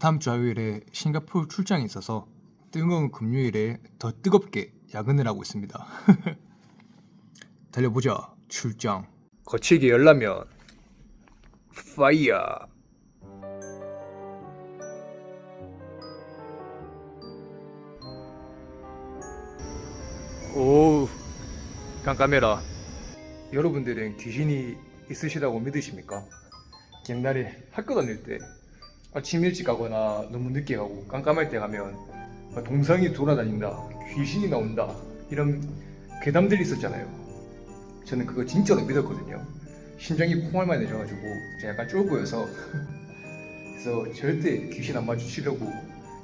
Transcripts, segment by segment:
다음 주 화요일에 싱가포르 출장이 있어서 뜨거운 금요일에 더 뜨겁게 야근을 하고 있습니다. 달려보자 출장. 거칠게 열라면 파이어. 오 깜깜해라. 여러분들은 귀신이 있으시다고 믿으십니까? 옛날에 학교 다닐 때 아침 일찍 가거나 너무 늦게 가고 깜깜할 때 가면 막 동상이 돌아다닌다 귀신이 나온다 이런 괴담들이 있었잖아요 저는 그거 진짜로 믿었거든요 심장이 콩알만해져가지고 제가 약간 쫄보여서 그래서 절대 귀신 안 마주치려고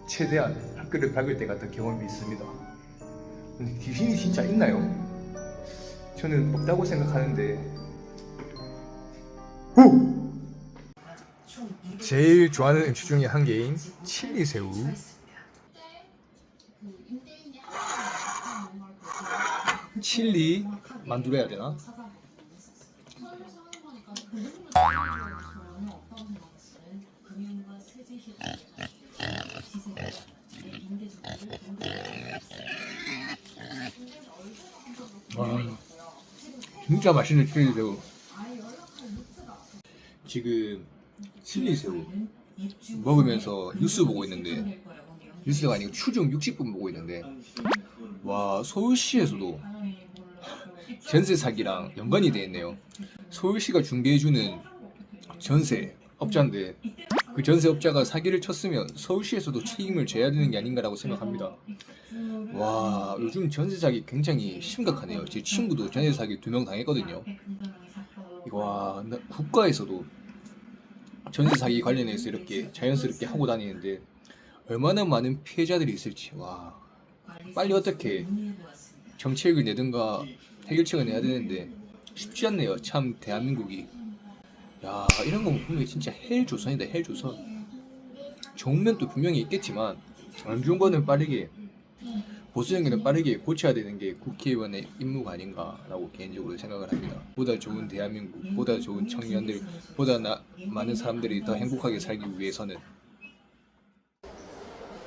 최대한 학교를 밝을 때 갔던 경험이 있습니다 근데 귀신이 진짜 있나요? 저는 없다고 생각하는데 후! 제일 좋아하는 음식 중에 한 개인 칠리 새우. 칠리 만두로 해야 되나? 와, 진짜 맛있는 칠리 새우. 지금 칠리 새우 먹으면서 뉴스 보고 있는데 뉴스가 아니고 추정 60분 보고 있는데 와 서울시에서도 전세 사기랑 연관이 돼 있네요. 서울시가 중개해주는 전세 업자인데 그 전세 업자가 사기를 쳤으면 서울시에서도 책임을 져야 되는 게 아닌가라고 생각합니다. 와 요즘 전세 사기 굉장히 심각하네요. 제 친구도 전세 사기 두 명 당했거든요. 와 나- 국가에서도 전세 사기 관련해서 이렇게 자연스럽게 하고 다니는데 얼마나 많은 피해자들이 있을지 와. 빨리 어떻게 정책을 내든가 해결책을 내야 되는데 쉽지 않네요. 참 대한민국이. 야 이런 거 보면 진짜 헬 조선이다 헬 조선. 좋은 면도 분명히 있겠지만 안 좋은 거는 빠르게 보수정기는 빠르게 고쳐야 되는 게 국회의원의 임무가 아닌가라고 개인적으로 생각을 합니다. 보다 좋은 대한민국, 보다 좋은 청년들, 보다 나, 많은 사람들이 더 행복하게 살기 위해서는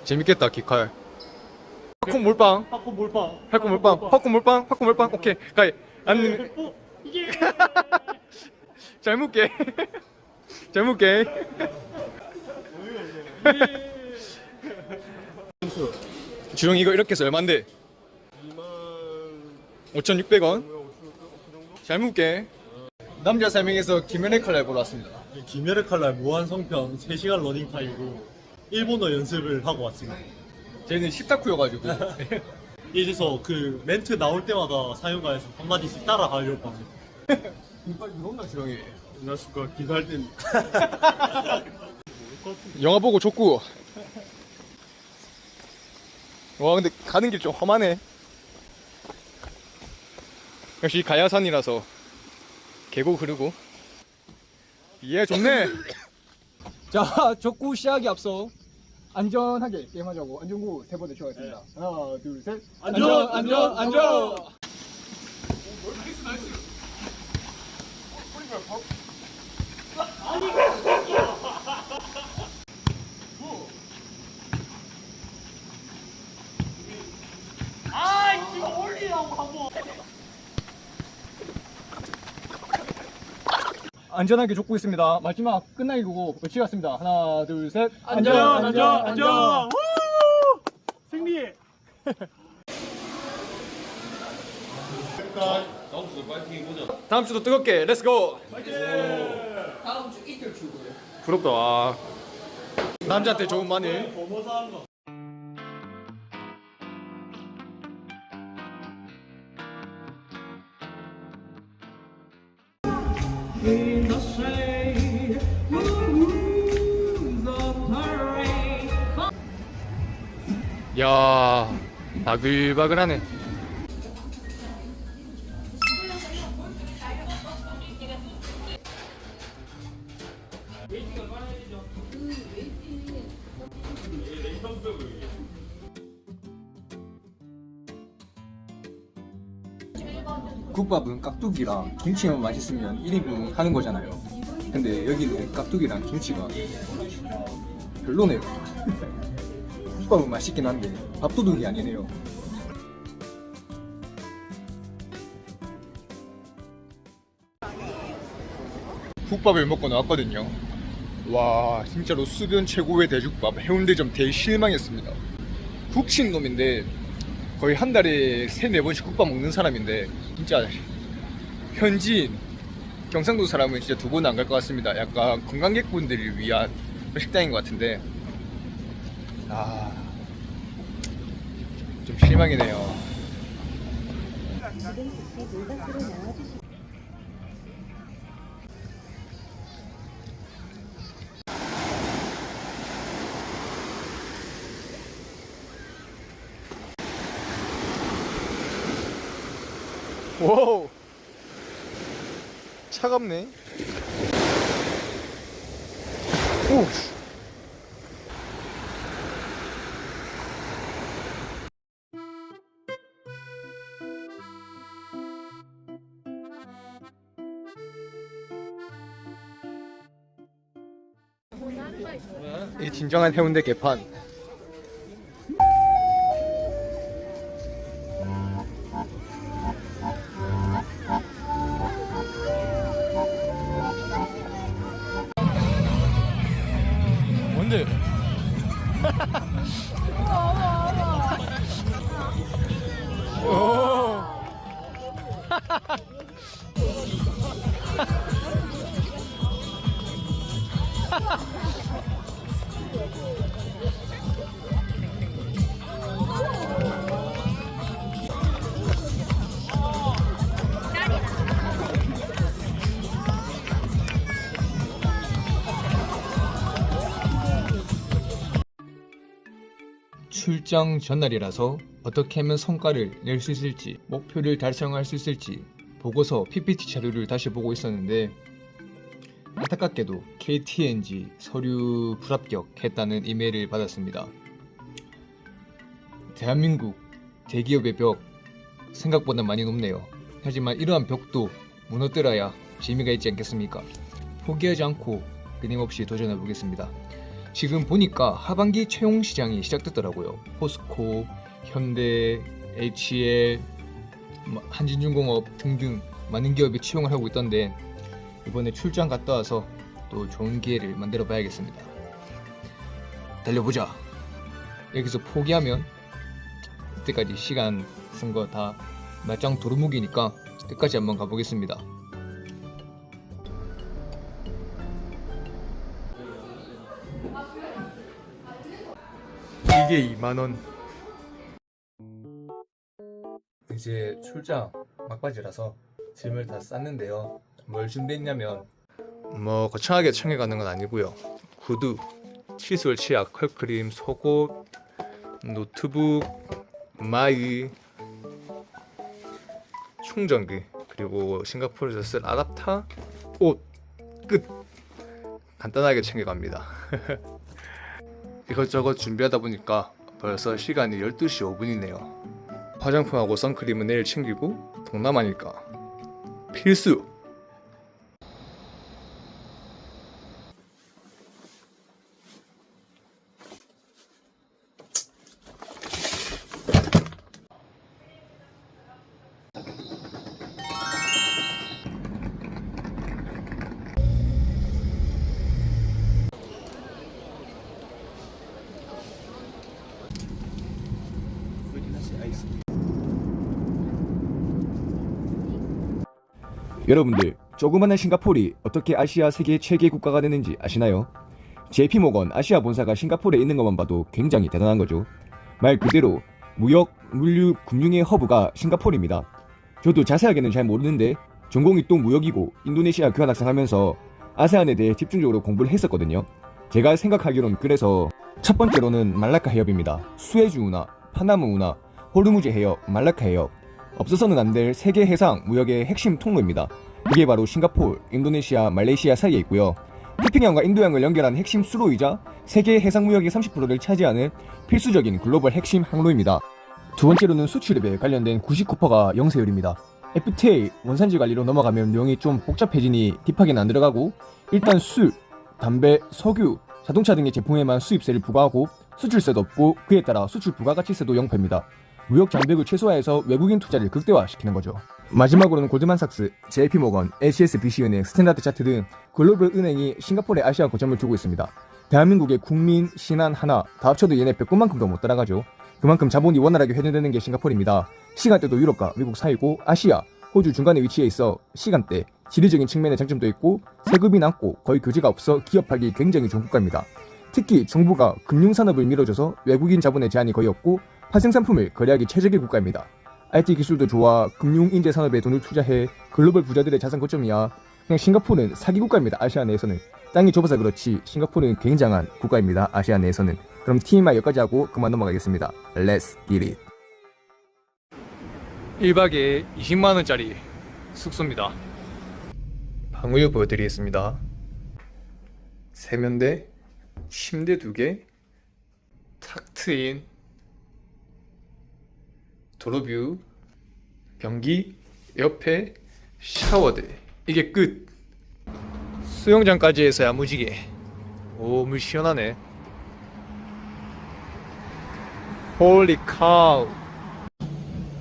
재밌겠다 기칼. 팝콘 몰빵, 팝콘 몰빵. 팝콘 몰빵, 팝콘 몰빵, 팝콘 몰빵. 오케이, 가이. 안 어, 이게 잘 먹게. 잘 먹게. 주영 이거 이렇게 해서 얼만데? 5,600원. 잘 먹게. 남자 3명에서 김연애 칼날 보러 왔습니다. 김열의 칼날 무한 성편 3시간 러닝 타임으로 일본어 연습을 하고 왔습니다. 저희는 십다쿠여가지고. 이제서 그 멘트 나올 때마다 사용가에서 한마디씩 따라 하려고 합니다. 빨리 혼나 주영이. 안녕하십니까 기사할 땐 영화 보고 줬고. 와 근데 가는 길 좀 험하네. 역시 가야산이라서 계곡 흐르고. 예 좋네. 자 족구 시작이 앞서 안전하게 게임하자고 안전구 세번 외쳐가겠습니다. 하나 둘 셋. 안전, 안전, 안전! 안전하게 족구 있습니다. 마지막 끝나기 보고 외치겠습니다. 하나 둘 셋. 안전 안전 안전. 우! 승리! 다음 주도 뜨겁게 렛츠고 다음 주 이틀 출고요. 부럽다. 와 남자한테 좋은 마늘 야 바글바글하네 국밥은 깍두기랑 김치만 맛있으면 1인분 하는 거잖아요 근데 여기는 깍두기랑 김치가 별로네요. 국밥은 맛있긴 한데 밥도둑이 아니네요. 국밥을 먹고 나왔거든요. 와 진짜로 수변 최고의 대죽밥 해운대점 대실망했습니다. 국친 놈인데 거의 한 달에 세네 번씩 국밥 먹는 사람인데 진짜 현지인 경상도 사람은 진짜 두 번 안 갈 것 같습니다. 약간 관광객분들을 위한 식당인 것 같은데 아, 좀 실망이네요. 차갑네. 오. 이 진정한 해운대 개판. 출장 전날이라서 어떻게 하면 성과를 낼 수 있을지 목표를 달성할 수 있을지 보고서 PPT 자료를 다시 보고 있었는데 안타깝게도 KTNG 서류 불합격했다는 이메일을 받았습니다. 대한민국 대기업의 벽 생각보다 많이 높네요. 하지만 이러한 벽도 무너뜨려야 재미가 있지 않겠습니까? 포기하지 않고 끊임없이 도전해 보겠습니다. 지금 보니까 하반기 채용 시장이 시작됐더라고요. 포스코, 현대, HL, 뭐 한진중공업 등등 많은 기업이 채용을 하고 있던데 이번에 출장 갔다 와서 또 좋은 기회를 만들어 봐야겠습니다. 달려보자. 여기서 포기하면 그때까지 시간 쓴 거 다 말짱 도루묵이니까 끝까지 한번 가보겠습니다. 이게 2만원 이제 출장 막바지라서 짐을 다 쌌는데요 뭘 준비했냐면 뭐 거창하게 챙겨가는 건 아니고요. 구두, 칫솔, 치약, 컬크림, 속옷, 노트북, 마이, 충전기 그리고 싱가포르에서 쓸 아답터, 옷, 끝. 간단하게 챙겨갑니다. 이것저것 준비하다 보니까 벌써 시간이 12시 5분이네요. 화장품하고 선크림은 내일 챙기고 동남아니까. 필수! 여러분들 조그마한 싱가포르이 어떻게 아시아 세계 최대 국가가 되는지 아시나요? JP모건 아시아 본사가 싱가포르에 있는 것만 봐도 굉장히 대단한 거죠. 말 그대로 무역, 물류, 금융의 허브가 싱가포르입니다. 저도 자세하게는 잘 모르는데 전공이 또 무역이고 인도네시아 교환학생 하면서 아세안에 대해 집중적으로 공부를 했었거든요. 제가 생각하기론 그래서 첫 번째로는 말라카 해협입니다. 수에즈 운하, 파나무 운하, 호르무즈 해협, 말라카 해협 없어서는 안 될 세계 해상 무역의 핵심 통로입니다. 이게 바로 싱가포르, 인도네시아, 말레이시아 사이에 있고요. 태평양과 인도양을 연결하는 핵심 수로이자 세계 해상 무역의 30%를 차지하는 필수적인 글로벌 핵심 항로입니다. 두 번째로는 수출입에 관련된 99%가 영세율입니다. FTA 원산지 관리로 넘어가면 내용이 좀 복잡해지니 딥하게는 안 들어가고 일단 술, 담배, 석유, 자동차 등의 제품에만 수입세를 부과하고 수출세도 없고 그에 따라 수출 부가가치세도 0%입니다. 무역 장벽을 최소화해서 외국인 투자를 극대화시키는 거죠. 마지막으로는 골드만삭스, JP모건, HSBC은행, 스탠다드 차트 등 글로벌 은행이 싱가포르에 아시아 거점을 두고 있습니다. 대한민국의 국민, 신한, 하나 다 합쳐도 얘네 배꼽만큼도 못 따라가죠. 그만큼 자본이 원활하게 회전되는 게 싱가포르입니다. 시간대도 유럽과 미국 사이고 아시아, 호주 중간에 위치해 있어 시간대, 지리적인 측면의 장점도 있고 세금이 낮고 거의 규제가 없어 기업하기 굉장히 좋은 국가입니다. 특히 정부가 금융산업을 밀어줘서 외국인 자본의 제한이 거의 없고 파생 상품을 거래하기 최적의 국가입니다. IT 기술도 좋아 금융 인재 산업에 돈을 투자해 글로벌 부자들의 자산 거점이야. 그냥 싱가포르는 사기 국가입니다. 아시아 내에서는 땅이 좁아서 그렇지 싱가포르는 굉장한 국가입니다. 아시아 내에서는 그럼 TMI 여기까지 하고 그만 넘어가겠습니다. Let's get it. 1박에 20만 원짜리 숙소입니다. 방우유 보여드리겠습니다. 세면대, 침대 2개, 탁 트인, 도로뷰, 변기, 옆에 샤워대. 이게 끝. 수영장까지 해서 야 무지게. 오, 물 시원하네. 홀리 카우.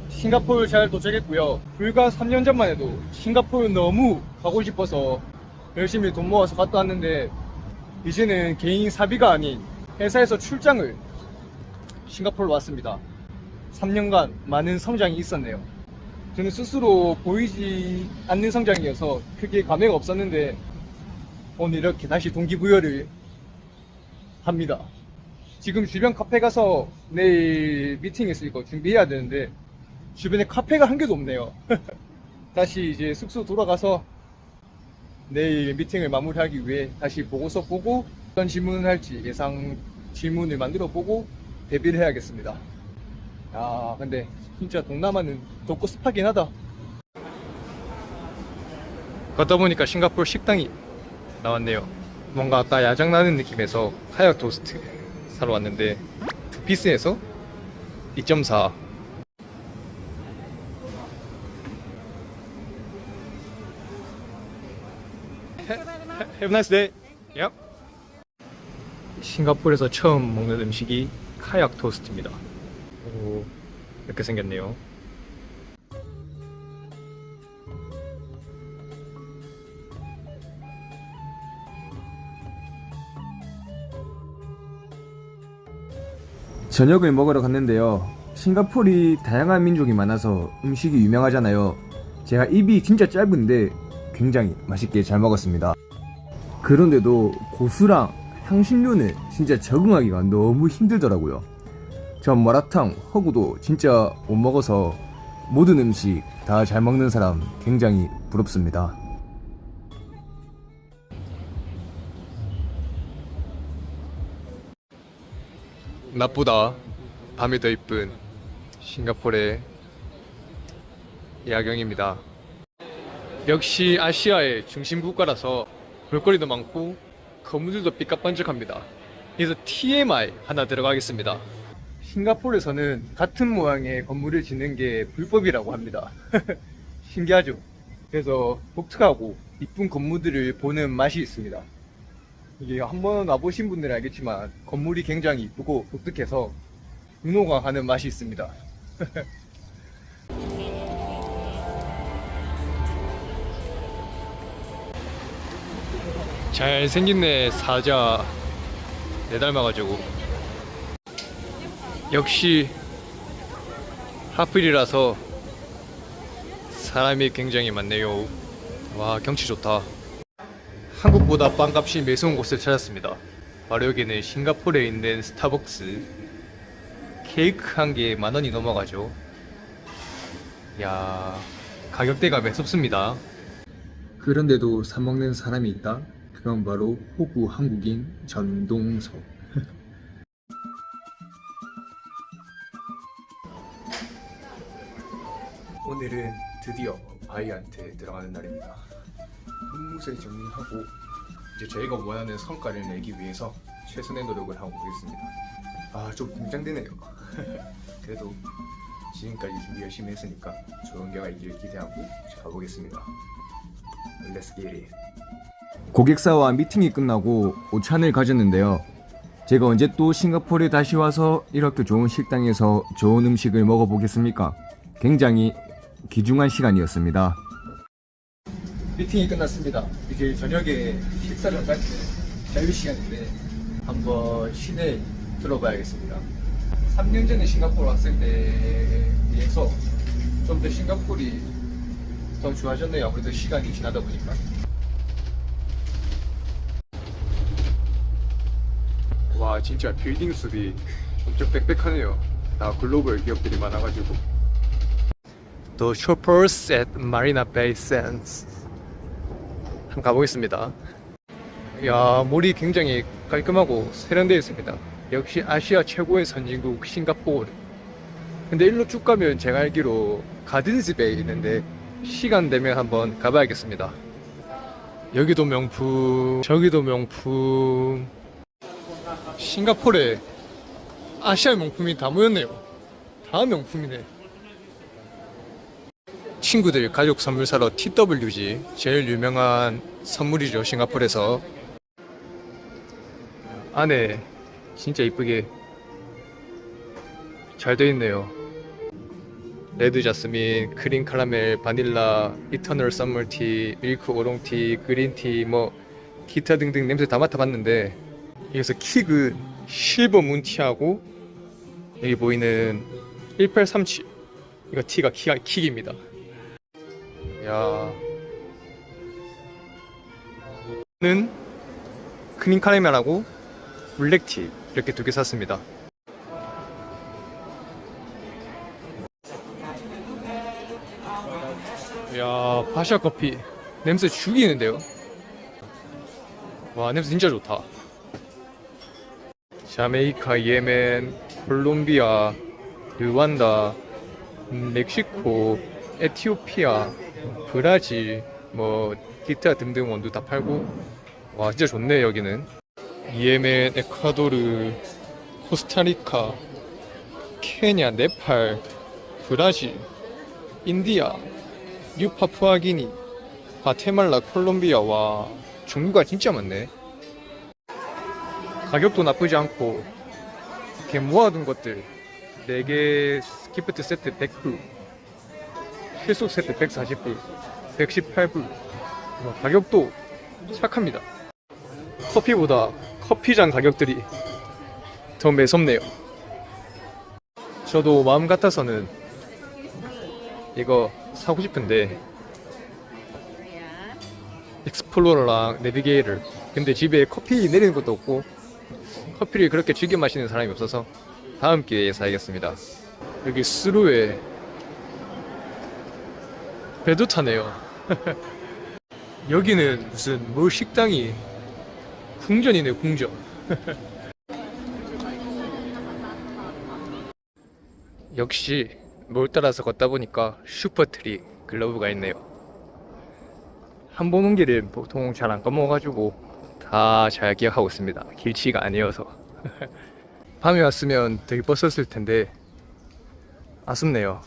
싱가포르 잘 도착했고요. 불과 3년 전만 해도 싱가포르 너무 가고 싶어서 열심히 돈 모아서 갔다 왔는데 이제는 개인 사비가 아닌 회사에서 출장을 싱가포르 왔습니다. 3년간 많은 성장이 있었네요. 저는 스스로 보이지 않는 성장이어서 크게 감회가 없었는데 오늘 이렇게 다시 동기부여를 합니다. 지금 주변 카페 가서 내일 미팅 있으니까 준비해야 되는데 주변에 카페가 한 개도 없네요. 다시 이제 숙소 돌아가서 내일 미팅을 마무리하기 위해 다시 보고서 보고 어떤 질문을 할지 예상 질문을 만들어 보고 대비를 해야겠습니다. 야, 근데 진짜 동남아는 덥고 습하긴 하다. 걷다 보니까 싱가포르 식당이 나왔네요. 뭔가 아까 야장 나는 느낌에서 카약 토스트 사러 왔는데 두 피스에서 2.4 Have a nice day. Yep. 싱가포르에서 처음 먹는 음식이 카약 토스트입니다. 오, 이렇게 생겼네요. 저녁을 먹으러 갔는데요. 싱가포르이 다양한 민족이 많아서 음식이 유명하잖아요. 제가 입이 진짜 짧은데 굉장히 맛있게 잘 먹었습니다. 그런데도 고수랑 향신료는 진짜 적응하기가 너무 힘들더라고요. 전 마라탕, 허구도 진짜 못 먹어서 모든 음식 다 잘 먹는 사람 굉장히 부럽습니다. 나쁘다. 밤이 더 이쁜 싱가포르의 야경입니다. 역시 아시아의 중심 국가라서 볼거리도 많고 건물들도 삐까뻔쩍합니다. 그래서 TMI 하나 들어가겠습니다. 싱가포르에서는 같은 모양의 건물을 짓는 게 불법이라고 합니다. 신기하죠? 그래서 독특하고 이쁜 건물들을 보는 맛이 있습니다. 이게 한번 와보신 분들은 알겠지만 건물이 굉장히 이쁘고 독특해서 윤호가 가는 맛이 있습니다. 잘생긴네 사자 내 닮아가지고 역시 하필이라서 사람이 굉장히 많네요 와 경치 좋다 한국보다 빵값이 매서운 곳을 찾았습니다. 바로 여기는 싱가포르에 있는 스타벅스. 케이크 한 개에 만 원이 넘어가죠. 야 가격대가 매섭습니다. 그런데도 사 먹는 사람이 있다. 그건 바로 호구 한국인 전동석. 오늘은 드디어 바이한테 들어가는 날입니다. 업무를 정리하고 이제 저희가 원하는 성과를 내기 위해서 최선의 노력을 하고 있습니다. 아 좀 긴장되네요. 그래도 지금까지 준비 열심히 했으니까 좋은 결과 있기를 기대하고 가보겠습니다. Let's get it. 고객사와 미팅이 끝나고 오찬을 가졌는데요. 제가 언제 또 싱가포르에 다시 와서 이렇게 좋은 식당에서 좋은 음식을 먹어보겠습니까? 굉장히 귀중한 시간이었습니다. 미팅이 끝났습니다. 이제 저녁에 식사를 갈때 자유 시간인데 한번 시내 들어봐야겠습니다. 3년 전에 싱가포르 왔을 때에 비해서 좀 더 싱가포르이 더 좋아졌네요. 아무래도 시간이 지나다 보니까. 와 진짜 빌딩 숲이 엄청 빽빽하네요. 다 글로벌 기업들이 많아가지고. The Shoppers at Marina Bay Sands. 한번 가보겠습니다. 야, 물이 굉장히 깔끔하고 세련되어 있습니다. 역시 아시아 최고의 선진국 싱가포르. 근데 일로 쭉 가면 제가 알기로 가든스베이 있는데 시간 되면 한번 가봐야겠습니다. 여기도 명품, 저기도 명품. 싱가포르에 아시아 명품이 다 모였네요. 다 명품이네. 친구들 가족 선물 사러 TWG 제일 유명한 선물이죠 싱가포르에서. 안에 진짜 이쁘게 잘 되어 있네요. 레드 자스민, 크림 카라멜, 바닐라, 이터널 썸머티, 밀크 오롱티, 그린티 뭐 기타 등등 냄새 다 맡아봤는데 여기서 킥은 실버 문티하고 여기 보이는 1837 이거 티가 키가 킥입니다 야. 는 크림 카라멜하고 블랙티 이렇게 두 개 샀습니다. 야, 파샤 커피 냄새 죽이는데요. 와, 냄새 진짜 좋다. 자메이카, 예멘, 콜롬비아, 르완다, 음, 멕시코, 에티오피아, 브라질, 뭐 기타 등등 원두 다 팔고. 와 진짜 좋네 여기는. 예멘, 에콰도르, 코스타리카, 케냐, 네팔, 브라질, 인디아, 뉴파푸아기니, 과테말라, 콜롬비아. 와 종류가 진짜 많네. 가격도 나쁘지 않고 이렇게 모아둔 것들 4개 기프트 세트 100불 필수 세 트 140불 118불 뭐 가격도 착합니다. 커피보다 커피잔 가격들이 더 매섭네요. 저도 마음 같아서는 이거 사고 싶은데 익스플로러랑 내비게이를 근데 집에 커피 내리는 것도 없고 커피를 그렇게 즐겨 마시는 사람이 없어서 다음 기회에 사야겠습니다. 여기 스루에 배도 타네요. 여기는 무슨 뭐 식당이? 궁전이네 궁전. 역시 뭘 따라서 걷다 보니까 슈퍼트리 글러브가 있네요. 한 번 온 길을 보통 잘 안 까먹어가지고 다 잘 기억하고 있습니다. 길치가 아니어서. 밤에 왔으면 되게 뻗었을 텐데 아쉽네요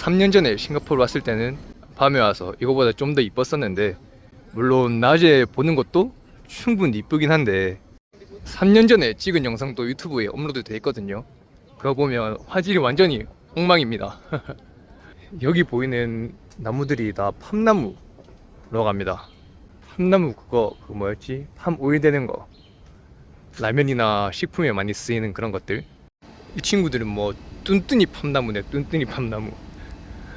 3년 전에 싱가포르 왔을 때는 밤에 와서 이거보다 좀 더 이뻤었는데 물론 낮에 보는 것도 충분히 이쁘긴 한데 3년 전에 찍은 영상도 유튜브에 업로드 돼 있거든요. 그거 보면 화질이 완전히 엉망입니다. 여기 보이는 나무들이 다 팜나무로 갑니다. 팜나무 그거 그 뭐였지? 팜 오일 되는 거. 라면이나 식품에 많이 쓰이는 그런 것들. 이 친구들은 뭐 뚠뚠이 팜나무네 뚠뚠이 팜나무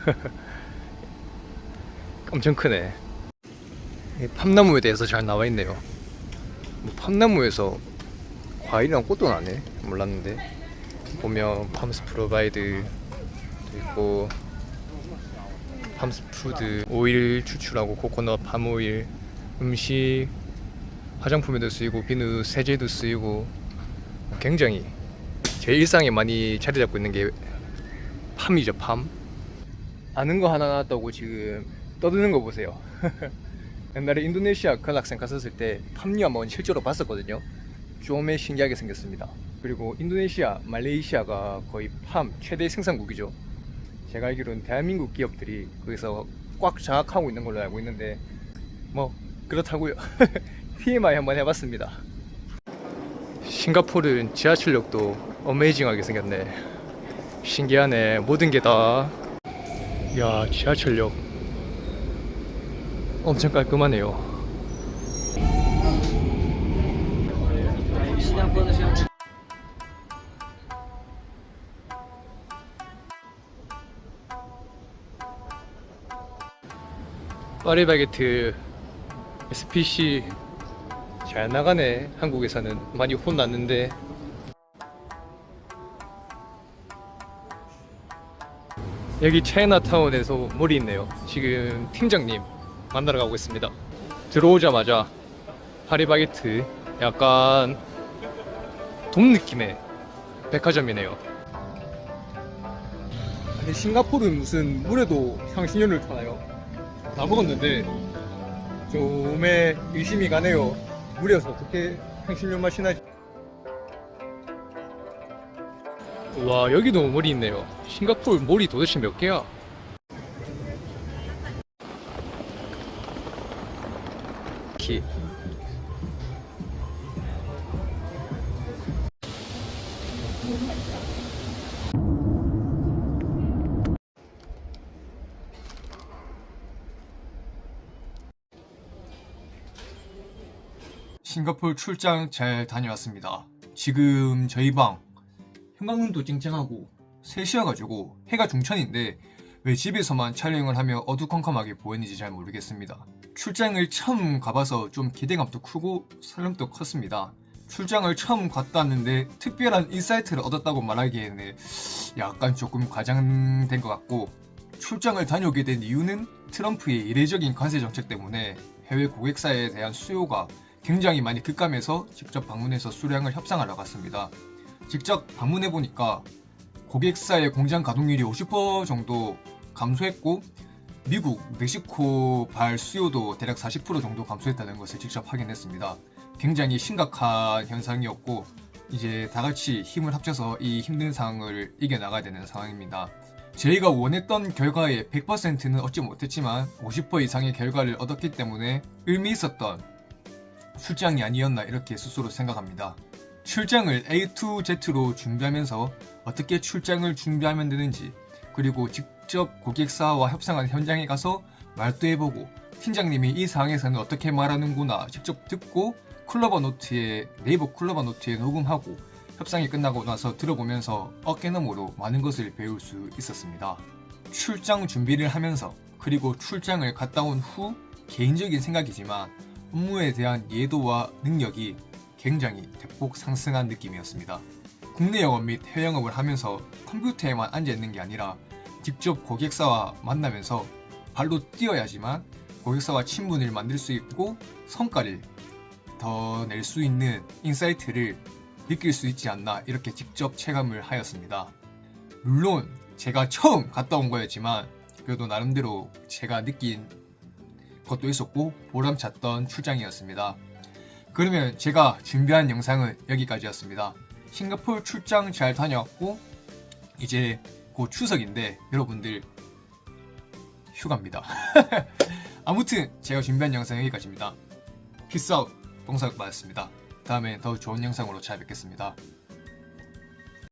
엄청 크네. 이 팜나무에 대해서 잘 나와 있네요. 뭐 팜나무에서 과일이랑 꽃도 나네. 몰랐는데. 보면 팜스 프로바이드 있고 팜스 푸드 오일 추출하고 코코넛 팜 오일 음식 화장품에도 쓰이고 비누 세제도 쓰이고 굉장히 제 일상에 많이 자리 잡고 있는 게 팜이죠 팜 아는 거 하나 나왔다고 지금 떠드는 거 보세요 옛날에 인도네시아 견학생 갔었을 때 팜류 한번 실제로 봤었거든요 좀 신기하게 생겼습니다 그리고 인도네시아, 말레이시아가 거의 팜 최대 생산국이죠 제가 알기로는 대한민국 기업들이 거기서 꽉 장악하고 있는 걸로 알고 있는데 뭐 그렇다고요. TMI 한번 해봤습니다. 싱가포르는 지하철역도 어메이징하게 생겼네. 신기하네. 모든 게 다. 야, 지하철역. 엄청 깔끔하네요. 파리바게트 SPC 잘 나가네. 한국에서는 많이 혼났는데. 여기 차이나타운에서 몰이 있네요. 지금 팀장님 만나러 가고 있습니다. 들어오자마자 파리바게트 약간 돔 느낌의 백화점이네요. 아니 싱가포르는 무슨 물에도 향신료를 타나요? 다 먹었는데 좀에 의심이 가네요. 물에서 어떻게 향신료 맛이 나지? 와 여기도 몰이 있네요. 싱가포르 몰이 도대체 몇 개야? 키. 싱가포르 출장 잘 다녀왔습니다. 지금 저희 방 형광등도 쨍쨍하고 3시여가지고 해가 중천인데 왜 집에서만 촬영을 하며 어두컴컴하게 보였는지 잘 모르겠습니다. 출장을 처음 가봐서 좀 기대감도 크고 설렘도 컸습니다. 출장을 처음 갔다 왔는데 특별한 인사이트를 얻었다고 말하기에는 약간 조금 과장된 것 같고 출장을 다녀오게 된 이유는 트럼프의 이례적인 관세 정책 때문에 해외 고객사에 대한 수요가 굉장히 많이 급감해서 직접 방문해서 수량을 협상하러 갔습니다. 직접 방문해 보니까 고객사의 공장 가동률이 50% 정도 감소했고 미국, 멕시코 발 수요도 대략 40% 정도 감소했다는 것을 직접 확인했습니다. 굉장히 심각한 현상이었고 이제 다 같이 힘을 합쳐서 이 힘든 상황을 이겨나가야 되는 상황입니다. 저희가 원했던 결과의 100%는 얻지 못했지만 50% 이상의 결과를 얻었기 때문에 의미 있었던 출장이 아니었나 이렇게 스스로 생각합니다. 출장을 A to Z로 준비하면서 어떻게 출장을 준비하면 되는지 그리고 직접 고객사와 협상하는 현장에 가서 말도 해보고 팀장님이 이 상황에서는 어떻게 말하는구나 직접 듣고 클로버 노트에 네이버 클로버 노트에 녹음하고 협상이 끝나고 나서 들어보면서 어깨너머로 많은 것을 배울 수 있었습니다. 출장 준비를 하면서 그리고 출장을 갔다 온 후 개인적인 생각이지만 업무에 대한 이해도와 능력이 굉장히 대폭 상승한 느낌이었습니다. 국내 영업 및 해외 영업을 하면서 컴퓨터에만 앉아 있는 게 아니라 직접 고객사와 만나면서 발로 뛰어야지만 고객사와 친분을 만들 수 있고 성과를 더 낼 수 있는 인사이트를 느낄 수 있지 않나 이렇게 직접 체감을 하였습니다. 물론 제가 처음 갔다 온 거였지만 그래도 나름대로 제가 느낀 것도 있었고 보람찼던 출장이었습니다. 그러면 제가 준비한 영상은 여기까지였습니다. 싱가포르 출장 잘 다녀왔고 이제 곧 추석인데 여러분들 휴가입니다. 아무튼 제가 준비한 영상 여기까지입니다. 피스 아웃 뽕사극 받았습니다. 다음에 더 좋은 영상으로 찾아뵙겠습니다.